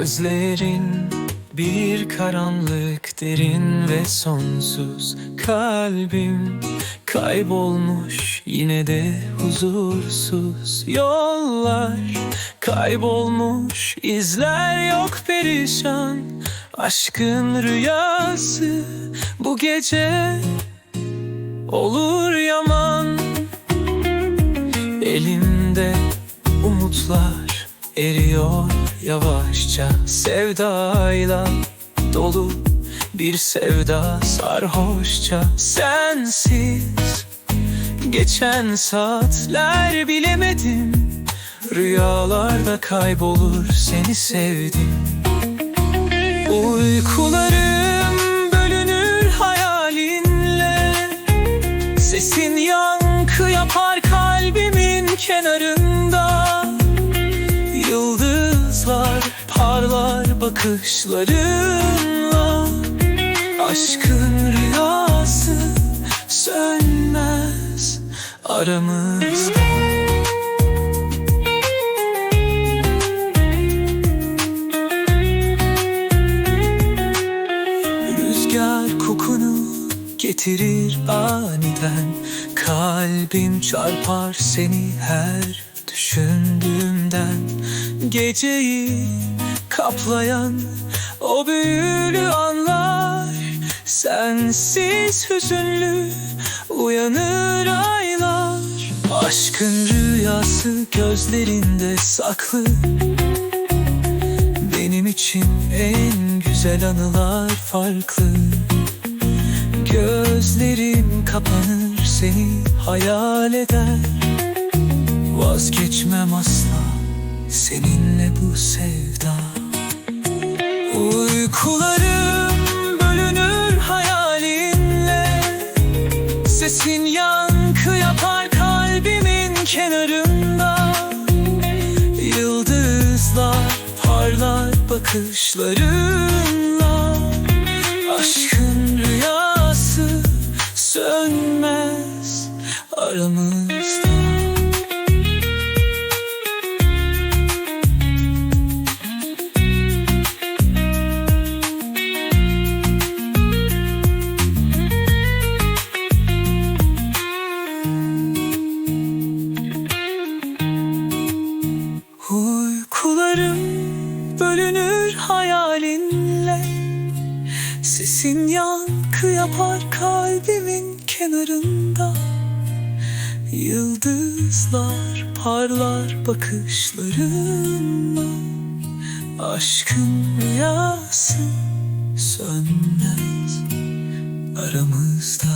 Gözlerin bir karanlık derin ve sonsuz. Kalbim kaybolmuş yine de huzursuz. Yollar kaybolmuş izler yok perişan. Aşkın rüyası bu gece olur yaman. Elimde yavaşça Sevdayla dolu bir sevda sarhoşça Sensiz. Geçen saatler bilemedim Rüyalarda kaybolur seni sevdim. Uykularım bölünür hayalinle Sesin yankı yapar kalbimin kenarında. Parlar bakışlarınla Aşkın rüyası sönmez aramızda. Rüzgar kokunu getirir aniden. Kalbim çarpar seni her düşündüğümden. Geceyi kaplayan o büyülü anlar. Sensiz hüzünlü uyanır aylar. Aşkın rüyası gözlerinde saklı. Benim için en güzel anılar farklı. Gözlerim kapanır seni hayal eder. Vazgeçmem asla seninle bu sevda Uykularım bölünür hayalinle. Sesin yankı yapar kalbimin kenarında. Yıldızlar parlar bakışlarınla bölünür hayalinle. Sesin yankı yapar kalbimin kenarında. Yıldızlar parlar bakışlarınla Aşkın rüyası sönmez aramızda